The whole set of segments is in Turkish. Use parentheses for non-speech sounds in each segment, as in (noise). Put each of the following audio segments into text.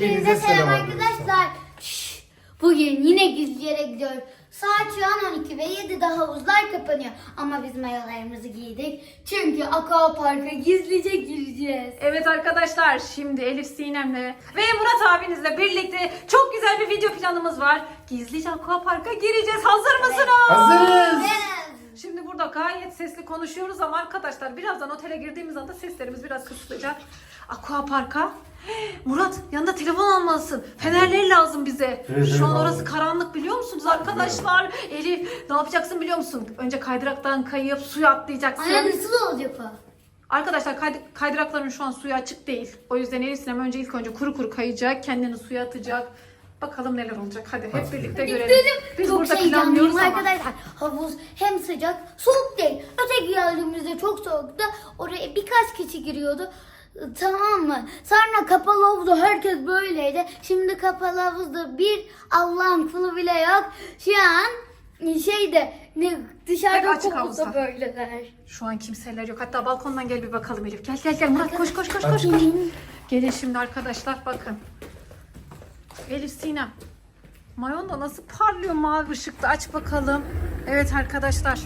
Hepinize selam arkadaşlar. Şşş, Bugün yine gizli yere gidiyoruz. Saat şu an 12 ve 7'de havuzlar kapanıyor. Ama biz mayolarımızı giydik. Çünkü aqua parka gizlice gireceğiz. Evet arkadaşlar şimdi Elif Sinem'le ve Murat abinizle birlikte çok güzel bir video planımız var. Gizlice aquaparka gireceğiz. Hazır mısınız? Hazırız. Evet. Şimdi burada gayet sesli konuşuyoruz ama arkadaşlar birazdan otele girdiğimiz anda seslerimiz biraz kısılacak. Aquaparka. Murat yanında telefon almalısın. Fenerleri lazım bize. Şu an orası karanlık biliyor musunuz arkadaşlar? Elif ne yapacaksın biliyor musun? Önce kaydıraktan kayıp suya atlayacaksın. Ay nasıl olacak o? Arkadaşlar kaydı- kaydırakların şu an suya açık değil. O yüzden Elif Sinem önce ilk önce kuru kuru kayacak, kendini suya atacak. Bakalım neler olacak. Hadi hep Hadi. birlikte görelim. Gidelim. Biz çok burada planlıyoruz ama. arkadaşlar. Havuz hem sıcak, soğuk değil. Öteki geldiğimizde çok soğuktu. Oraya birkaç kişi giriyordu. Tamam mı? Sonra kapalı havuzda herkes böyleydi. Şimdi kapalı havuzda bir Allah'ın kulu bile yok. Şu an şeyde ne Hep dışarıda açık havuzda böyleler. Şu an kimseler yok. Hatta balkondan gel bir bakalım Elif. Gel gel gel Murat koş koş koş koş. koş. Gelin şimdi arkadaşlar bakın. Elif Sinem. Mayon da nasıl parlıyor mavi ışıkta aç bakalım. Evet arkadaşlar.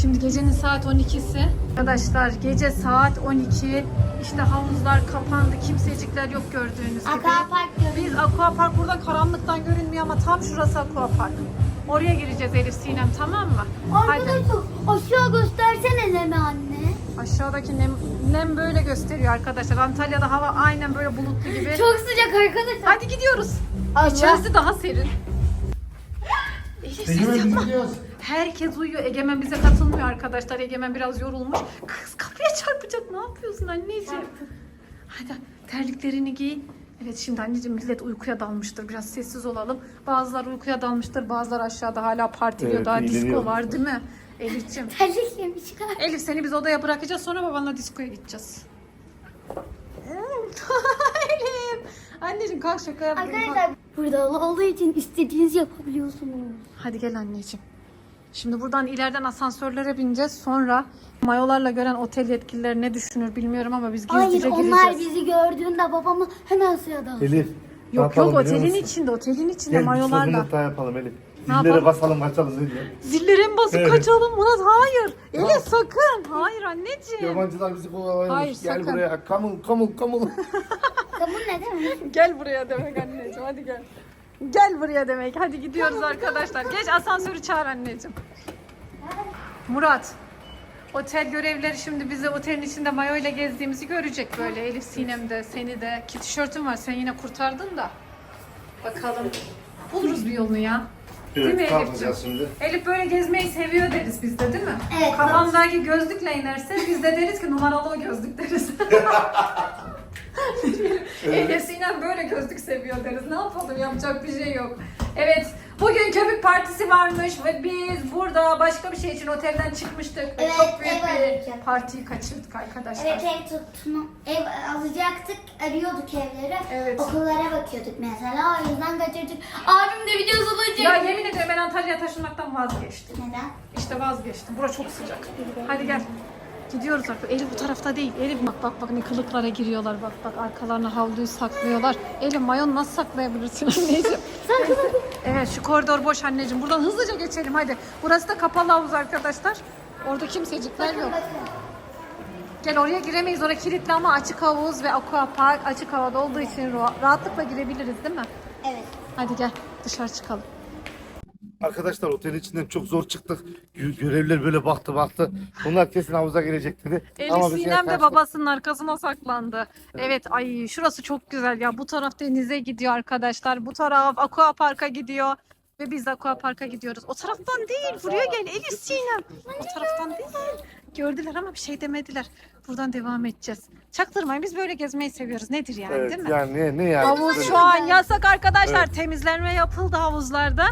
Şimdi gecenin saat 12'si. Arkadaşlar gece saat 12. İşte havuzlar kapandı. Kimsecikler yok gördüğünüz gibi. Aquapark görün. Biz aquapark burada karanlıktan görünmüyor ama tam şurası aquapark. Oraya gireceğiz Elif Sinem tamam mı? Hadi. Arkadaşlar aşağı göstersene Leme anne. Aşağıdaki nem, nem böyle gösteriyor arkadaşlar. Antalya'da hava aynen böyle bulutlu gibi. (laughs) Çok sıcak arkadaşlar. Hadi gidiyoruz. Allah. İçerisi daha serin. (gasps) Egemen gidiyoruz. Herkes uyuyor. Egemen bize katılmıyor arkadaşlar. Egemen biraz yorulmuş. Kız kapıya çarpacak. Ne yapıyorsun anneciğim? Hadi terliklerini giy. Evet şimdi anneciğim millet uykuya dalmıştır. Biraz sessiz olalım. Bazıları uykuya dalmıştır. Bazıları aşağıda hala partiliyor. Evet, Daha disco eğleniyor. var değil mi? Elif'ciğim. Terliklerimi çıkar. Elif seni biz odaya bırakacağız. Sonra babanla diskoya gideceğiz. (laughs) Elif. Anneciğim kalk şaka yapıyorum. kalk. Arkadaşlar burada olduğu için istediğinizi yapabiliyorsunuz. Hadi gel anneciğim. Şimdi buradan ileriden asansörlere bineceğiz. Sonra mayolarla gören otel yetkilileri ne düşünür bilmiyorum ama biz Hayır gizlice onlar gireceğiz. bizi gördüğünde babamı hemen suya dalır. Elif. ne Yok yapalım yok biliyor otelin musun? içinde, otelin içinde Gel bir mayolarla. daha yapalım Elif. Zillere yapalım? basalım kaçalım ne diyor? Zillere mi basıp Evet. kaçalım Murat? Hayır. Elif sakın. Hayır anneciğim. Yabancılar bizi kovalıyormuş. Hayır, Gel sakın. buraya. Kamul kamul kamul. Kabul ne demek? (laughs) Gel buraya demek anneciğim hadi gel. Gel buraya demek. Hadi gidiyoruz arkadaşlar. Geç asansörü çağır anneciğim. Murat. Otel görevlileri şimdi bizi otelin içinde mayo ile gezdiğimizi görecek böyle. Elif Sinem de seni de. Ki tişörtün var sen yine kurtardın da. Bakalım. Buluruz bir yolunu ya. Değil mi Evet Elif'ciğim? kalkacağız şimdi. Elif böyle gezmeyi seviyor deriz biz de değil mi? Evet, Kafamdaki gözlükle inerse biz de deriz ki numaralı o gözlük deriz. (laughs) (laughs) Elif Sinem böyle gözlük seviyor deriz. Ne yapalım yapacak bir şey yok. Evet bugün köpük partisi varmış ve biz burada başka bir şey için otelden çıkmıştık. Ve Evet, çok büyük ev bir arayacağım. partiyi kaçırdık arkadaşlar. Evet ev tutma, ev alacaktık, arıyorduk evleri. Evet. Okullara bakıyorduk mesela, o yüzden kaçırdık. Abim de videosu olacak. Ya yemin ederim ben Antalya'ya taşınmaktan vazgeçtim. Neden? İşte vazgeçtim. Bura çok sıcak. Hadi gel. Gidiyoruz artık. Elif bu tarafta değil. Elif bak bak bak ne kılıklara giriyorlar. Bak bak arkalarına havluyu saklıyorlar. Elif mayon nasıl saklayabilirsin (laughs) anneciğim? evet şu koridor boş anneciğim. Buradan hızlıca geçelim hadi. Burası da kapalı havuz arkadaşlar. Orada kimsecikler yok. Gel oraya giremeyiz. Oraya kilitli ama açık havuz ve aqua park açık havada olduğu için rahat- rahatlıkla girebiliriz değil mi? Evet. Hadi gel dışarı çıkalım. Arkadaşlar otelin içinden çok zor çıktık. Gö- Görevliler böyle baktı baktı. Bunlar kesin havuza girecek dedi. Elif biz yine Sinem de kaçtık. babasının arkasına saklandı. Evet ay şurası çok güzel ya. Bu taraf denize gidiyor arkadaşlar. Bu taraf aqua parka gidiyor. Ve biz de aqua parka gidiyoruz. O taraftan değil. Buraya gel Elif Sinem. O taraftan değil. Gördüler ama bir şey demediler. Buradan devam edeceğiz. Çaktırmayın biz böyle gezmeyi seviyoruz. Nedir yani Evet, değil mi? yani ne, ne yani? Havuz şu an yasak arkadaşlar. Evet. Temizlenme yapıldı havuzlarda.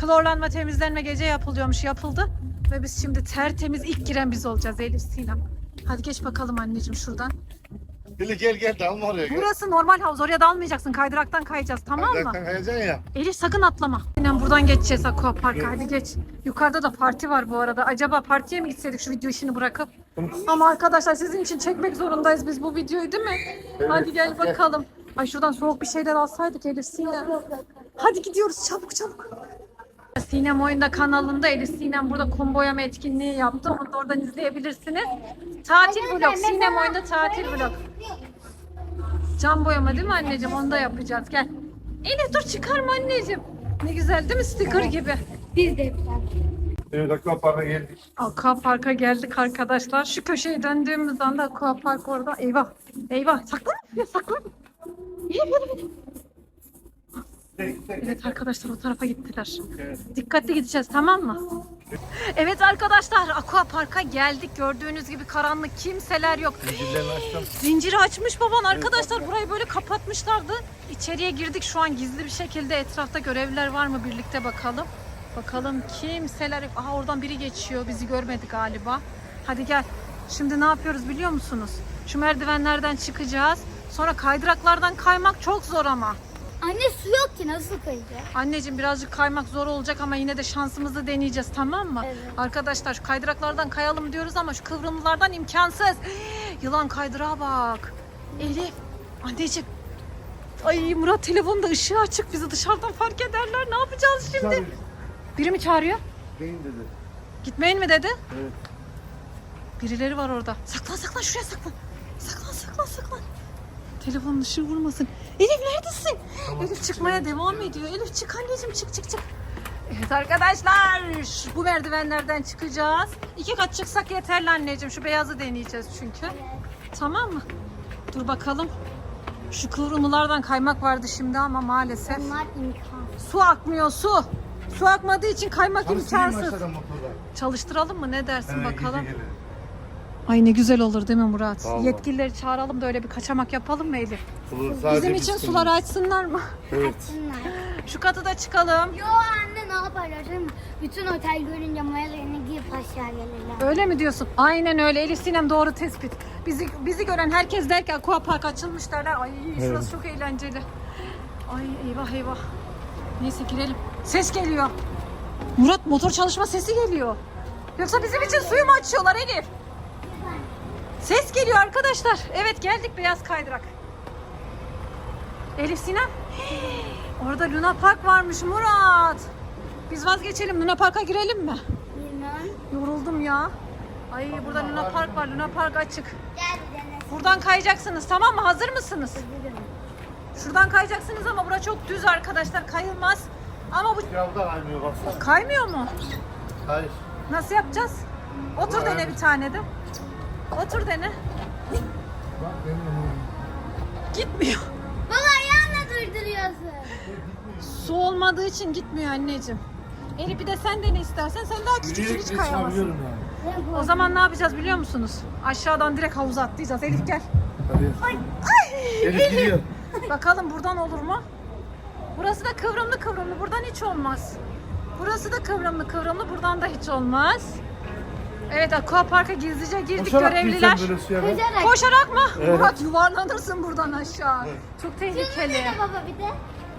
Klorlanma temizlenme gece yapılıyormuş yapıldı. Ve biz şimdi tertemiz ilk giren biz olacağız Elif Sinem. Hadi geç bakalım anneciğim şuradan. Dili gel gel dalma oraya gel. Burası normal havuz. Oraya dalmayacaksın. Kaydıraktan kayacağız tamam mı? Zaten kayacaksın ya. Elif sakın atlama. Aynen buradan geçeceğiz Aqua Park'a. Hadi geç. Yukarıda da parti var bu arada. Acaba partiye mi gitseydik şu video işini bırakıp? Ama arkadaşlar sizin için çekmek zorundayız biz bu videoyu değil mi? Evet, Hadi gel bakalım. Ay şuradan soğuk bir şeyler alsaydık Elif Sinem. Hadi gidiyoruz çabuk çabuk. Sinem Oyunda kanalında Elif Sinem burada kum boyama etkinliği yaptı. Onu da oradan izleyebilirsiniz. Tatil vlog. Sinem Oyunda tatil vlog. Cam boyama değil mi anneciğim? Onu da yapacağız. Gel. Elif dur çıkarma anneciğim. Ne güzel değil mi sticker gibi? Biz de yapacağız. Evet akvaparka geldik. Aqua Park'a geldik arkadaşlar. Şu köşeyi döndüğümüz anda Aqua Park orada. Eyvah. Eyvah. Saklan. Ya saklan. Evet arkadaşlar o tarafa gittiler. Evet. Dikkatli gideceğiz tamam mı? Evet arkadaşlar Aqua Park'a geldik. Gördüğünüz gibi karanlık kimseler yok. Zincirlerini açtım. Zinciri açmış baban arkadaşlar burayı böyle kapatmışlardı. İçeriye girdik şu an gizli bir şekilde etrafta görevliler var mı birlikte bakalım. Bakalım kimseler. Aha oradan biri geçiyor bizi görmedi galiba. Hadi gel. Şimdi ne yapıyoruz biliyor musunuz? Şu merdivenlerden çıkacağız. Sonra kaydıraklardan kaymak çok zor ama. Anne su yok ki nasıl kayacağız? Anneciğim birazcık kaymak zor olacak ama yine de şansımızı deneyeceğiz tamam mı? Evet. Arkadaşlar şu kaydıraklardan kayalım diyoruz ama şu kıvrımlardan imkansız. Yılan kaydırağa bak. Elif, anneciğim. Ay Murat telefonda ışığı açık bizi dışarıdan fark ederler. Ne yapacağız şimdi? Biri mi çağırıyor? Beyin dedi. Gitmeyin mi dedi? Evet. Birileri var orada. Saklan saklan şuraya saklan. Saklan saklan saklan. Telefonun ışığı vurmasın. Elif neredesin? Elif çıkmaya devam ediyor. Elif çık anneciğim çık çık çık. Evet arkadaşlar bu merdivenlerden çıkacağız. İki kat çıksak yeterli anneciğim. Şu beyazı deneyeceğiz çünkü. Tamam mı? Dur bakalım. Şu kıvrımlardan kaymak vardı şimdi ama maalesef. Bunlar imkansız. Su akmıyor su. Su akmadığı için kaymak imkansız. Çalıştıralım mı ne dersin Evet, bakalım. Ay ne güzel olur değil mi Murat? Vallahi. Yetkilileri çağıralım da öyle bir kaçamak yapalım mı Elif? Suları sadece Bizim biz için suları açsınlar mı? Evet. Şu katı da çıkalım. Yo anne ne yaparlar? Bütün otel görünce mayalarını giyip aşağı gelirler. Öyle mi diyorsun? Aynen öyle. Elif Sinem doğru tespit. Bizi bizi gören herkes der ki Aqua Park açılmış derler. Ay şurası çok eğlenceli. Ay eyvah eyvah. Neyse girelim. Ses geliyor. Murat motor çalışma sesi geliyor. Yoksa bizim için suyu mu açıyorlar Elif? Ses geliyor arkadaşlar. Evet geldik beyaz kaydırak. Elif Sinem. (gasps) Orada Luna Park varmış Murat. Biz vazgeçelim Luna Park'a girelim mi? Bilmem. Yoruldum ya. Ay burada Luna Park var. Luna Park açık. Gel bir dene. Buradan kayacaksınız tamam mı? Hazır mısınız? Şuradan kayacaksınız ama bura çok düz arkadaşlar. Kayılmaz. Ama bu Yavda kaymıyor baksana. kaymıyor mu? Hayır. Nasıl yapacağız? Otur dene bir tane de. Otur dene. Bak benim Gitmiyor. Baba ayağınla durduruyorsun. Su olmadığı için gitmiyor anneciğim. Elif bir de sen dene istersen. Sen daha Yürüyerek hiç kayamazsın. yani. O zaman ne yapacağız biliyor musunuz? Aşağıdan direkt havuza atlayacağız. Elif gel. Hadi. Elif gidiyor. Bakalım buradan olur mu? Burası da kıvrımlı kıvrımlı. Buradan hiç olmaz. Burası da kıvrımlı kıvrımlı. Buradan da hiç olmaz. Evet Aqua Park'a gizlice girdik Koşarak görevliler. girsem böyle suya ben. Koşarak. Koşarak mı? Evet. Murat yuvarlanırsın buradan aşağı. Evet. Çok tehlikeli. baba bir de.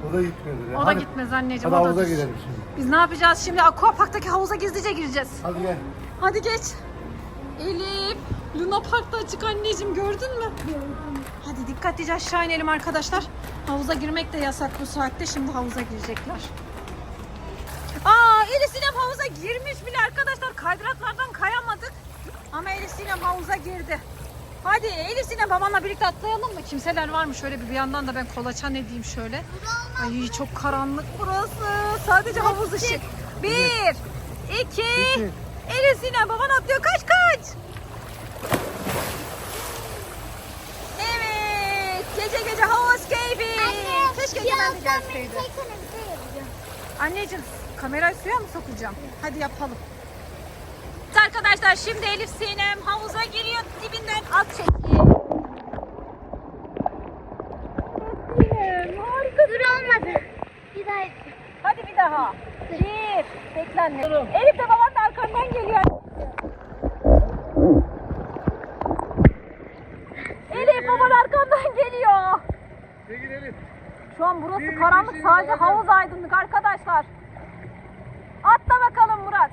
O da gitmiyor. O da gitmez anneciğim. Hadi o da havuza düz. girelim şimdi. Biz ne yapacağız şimdi? Aqua Park'taki havuza gizlice gireceğiz. Hadi gel. Hadi geç. Elif, Luna Park'ta açık anneciğim gördün mü? Hadi dikkatlice aşağı inelim arkadaşlar. Havuza girmek de yasak bu saatte. Şimdi havuza girecekler. Aa Elif Sinem havuza girmiş bile arkadaşlar. Kaydıraklardan. Ama Elif Sinem havuza girdi. Hadi Elif Sinem babanla birlikte atlayalım mı? Kimseler var mı? Şöyle bir, bir yandan da ben kolaçan edeyim şöyle. Ay çok karanlık burası. Sadece havuz ışık. Bir, iki. Elif Sinem baban atlıyor. Kaç kaç. Evet. Gece gece havuz keyfi. Keşke de gelseydi. çeksene bir şey. Anneciğim kamerayı suya mı sokacağım? Hadi yapalım. Evet Arkadaşlar şimdi Elif Sinem havuza giriyor dibinden at çekiyor. Sinem harika. Dur olmadı. Bir daha. Hadi bir daha. Bir. Bekle anne. Elif de baban da arkandan geliyor. Elif baban arkandan geliyor. Çekil Elif. Şu an burası Bir, karanlık sadece havuz aydınlık arkadaşlar. Atla bakalım Murat.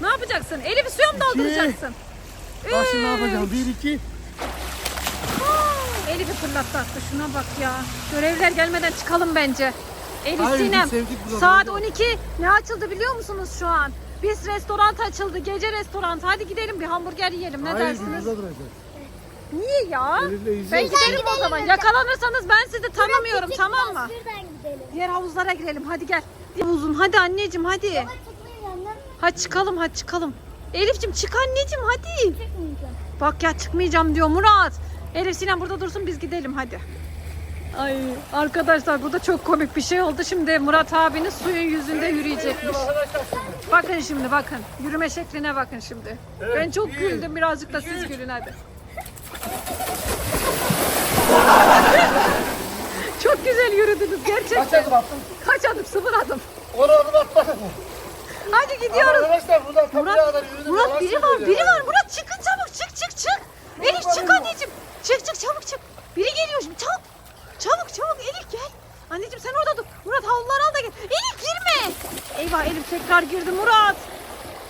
Ne yapacaksın? Elif'i suya mı dolduracaksın? Bak şimdi ne Üç. yapacağım? Bir, iki. Elif'i fırlattı attı. Şuna bak ya. Görevler gelmeden çıkalım bence. Elif Hayır, biz Sinem. sevdik buraları. Saat 12. Ne açıldı biliyor musunuz şu an? Biz restoran açıldı. Gece restoran. Hadi gidelim bir hamburger yiyelim. Ne dersiniz? duracağız. Niye ya? Elif'le. Ben giderim o gidelim zaman. mi? Yakalanırsanız ben sizi tanımıyorum Küçük tamam mı? Şuradan gidelim. Diğer havuzlara girelim. Hadi gel. Havuzun hadi anneciğim hadi. Çıkmayın yandan Hadi çıkalım hadi çıkalım. Elif'ciğim çık anneciğim hadi. çıkmayacağım. Bak ya çıkmayacağım diyor Murat. Elif Sinem burada dursun biz gidelim hadi. Ay arkadaşlar bu da çok komik bir şey oldu. Şimdi Murat abiniz suyun yüzünde yürüyecekmiş. Bakın şimdi bakın. Yürüme şekline bakın şimdi. ben çok güldüm birazcık da siz gülün hadi. çok güzel yürüdünüz gerçekten. Kaç adım attın? Kaç adım? Sıfır adım. Onu adım atmadın? Hadi gidiyoruz. Arkadaşlar buradan kapıya Murat, kadar yürüdüm. Murat biri var, biri ya. var. Murat çıkın çabuk, çık çık çık. Elif çık anneciğim. Çık çık çabuk çık. Biri geliyor şimdi çabuk. Çabuk çabuk Elif gel. Anneciğim sen orada dur. Murat havluları al da gel. Elif girme. Eyvah Elif tekrar girdi Murat.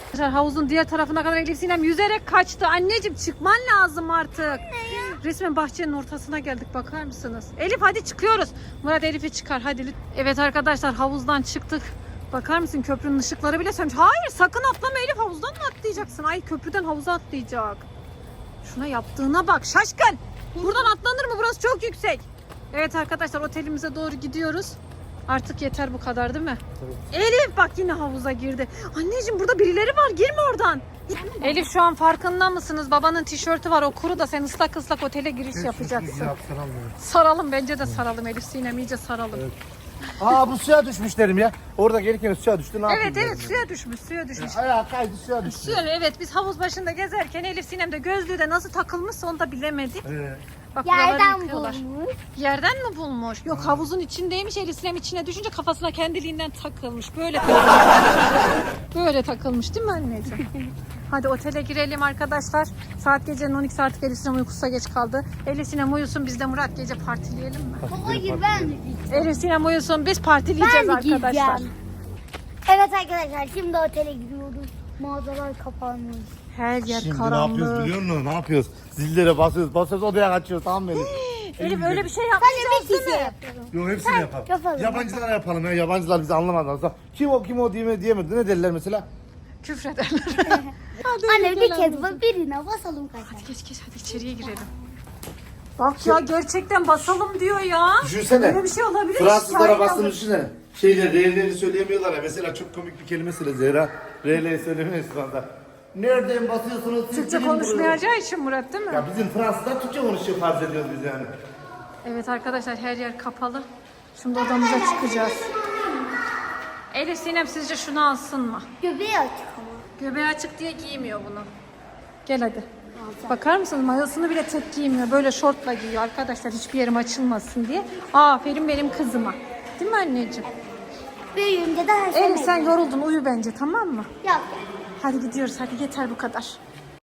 Arkadaşlar havuzun diğer tarafına kadar Elif Sinem yüzerek kaçtı. Anneciğim çıkman lazım artık. Resmen bahçenin ortasına geldik bakar mısınız? Elif hadi çıkıyoruz. Murat Elif'i çıkar hadi. Evet arkadaşlar havuzdan çıktık. Bakar mısın köprünün ışıkları bile sönmüş. Hayır sakın atlama Elif havuzdan mı atlayacaksın? Ay köprüden havuza atlayacak. Şuna yaptığına bak şaşkın. Buradan atlanır mı? Burası çok yüksek. Evet arkadaşlar otelimize doğru gidiyoruz. Artık yeter bu kadar değil mi? Elif bak yine havuza girdi. Anneciğim burada birileri var girme oradan. Elif şu an farkında mısınız? Babanın tişörtü var o kuru da sen ıslak ıslak otele giriş yapacaksın. Saralım bence de saralım Elif Sinem iyice saralım. Aa bu suya düşmüşlerim ya. Orada gelirken suya düştü ne Evet yapayım evet dedim suya düşmüş suya düşmüş. ya. Ayağı kaydı suya düştü. Suya evet biz havuz başında gezerken Elif Sinem de gözlüğü de nasıl takılmışsa onu da bilemedik. Ee, Bak buraları Yerden yıkıyorlar. bulmuş. Yerden mi bulmuş? Yok havuzun içindeymiş. Elif Sinem içine düşünce kafasına kendiliğinden takılmış. Böyle. (laughs) Böyle takılmış değil mi anneciğim? Hadi otele girelim arkadaşlar. Saat gecenin 12 artık Elif Sinem uykusuza geç kaldı. Elif Sinem uyusun biz de Murat gece partileyelim mi? Hayır ben de gideceğim. Elif Sinem uyusun biz partileyeceğiz Ben de arkadaşlar. gideceğim. Evet arkadaşlar şimdi otele gidiyoruz. Mağazalar kapanmış. Her yer Şimdi ne yapıyoruz karanlık. biliyor musun? Ne yapıyoruz? Zillere basıyoruz, basıyoruz odaya kaçıyoruz tamam mı Elif? Öyle bir şey Sadece yapmayacağız bir değil kişi mi? yapıyorum. Yok hepsini yapalım. yapalım. Yabancılara yapalım ya. Yabancılar bizi anlamadı. Kim o kim o diyeme diyemedi. Ne derler mesela? Küfrederler. (laughs) Hadi Anne bir kez bu birine basalım kaçar. Geç geç hadi içeriye girelim. Bak ya gerçekten basalım diyor ya. Düşünsene. Böyle bir şey olabilir. Fransızlara Şahit bastığını alır. düşünsene. Şeyler, R'leri söyleyemiyorlar ya. Mesela çok komik bir kelime söyle Zehra. R'leri söylemiyoruz şu anda. Nereden basıyorsunuz? Türkçe konuşmayacağı için Murat değil mi? Ya bizim Fransızlar Türkçe konuşuyor farz ediyoruz biz yani. Evet arkadaşlar her yer kapalı. Şimdi odamıza çıkacağız. Elif Sinem sizce şunu alsın mı? Göbeği açık ama. Göbeği açık diye giymiyor bunu. Gel hadi. Bakar mısınız mayosunu bile tek giymiyor. Böyle şortla giyiyor arkadaşlar hiçbir yerim açılmasın diye. Aferin benim kızıma. Değil mi anneciğim? Büyüyünce de her şey Elif sen yoruldun uyu bence tamam mı? Yap. Hadi gidiyoruz hadi yeter bu kadar.